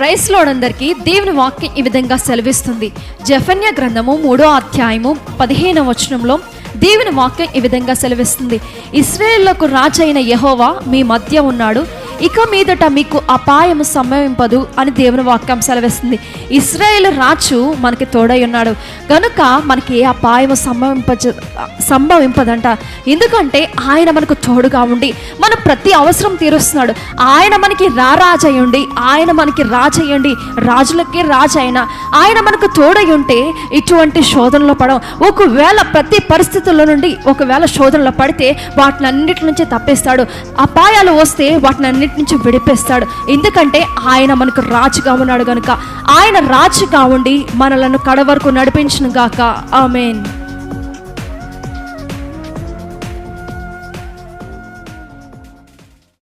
Price లోడందరికీ దేవుని వాక్యం ఈ విధంగా సెలవిస్తుంది. జఫన్య గ్రంథము మూడో అధ్యాయము పదిహేనవ వచనంలో దేవుని వాక్యం ఈ విధంగా సెలవిస్తుంది. ఇస్రాయేళ్ళకు రాజైన యహోవా మీ మధ్య ఉన్నాడు. ఇక మీదట మీకు అపాయము సంభవింపదు అని దేవుని వాక్యం సెలవిస్తుంది. ఇస్రాయేల్ రాజు మనకి తోడై ఉన్నాడు. కనుక మనకి ఏ అపాయము సంభవింప సంభవింపదంట. ఎందుకంటే ఆయన మనకు తోడుగా ఉండి మన ప్రతి అవసరం తీరుస్తున్నాడు. ఆయన మనకి రారాజయ్యండి ఆయన మనకి రాజయ్యండి రాజులకే రాజైన. ఆయన మనకు తోడై ఉంటే ఇటువంటి శోధనలో పడం. ఒకవేళ ప్రతి పరిస్థితుల్లో నుండి ఒకవేళ శోధనలో పడితే వాటినన్నిటి నుంచి తప్పిస్తాడు. అపాయాలు వస్తే వాటిని అన్నిటి నుంచి విడిపేస్తాడు. ఎందుకంటే ఆయన మనకు రాజుగా ఉన్నాడు కనుక ఆయన రాజుగా ఉండి మనలను కడ వరకు నడిపించిన గాక. ఆమెన్.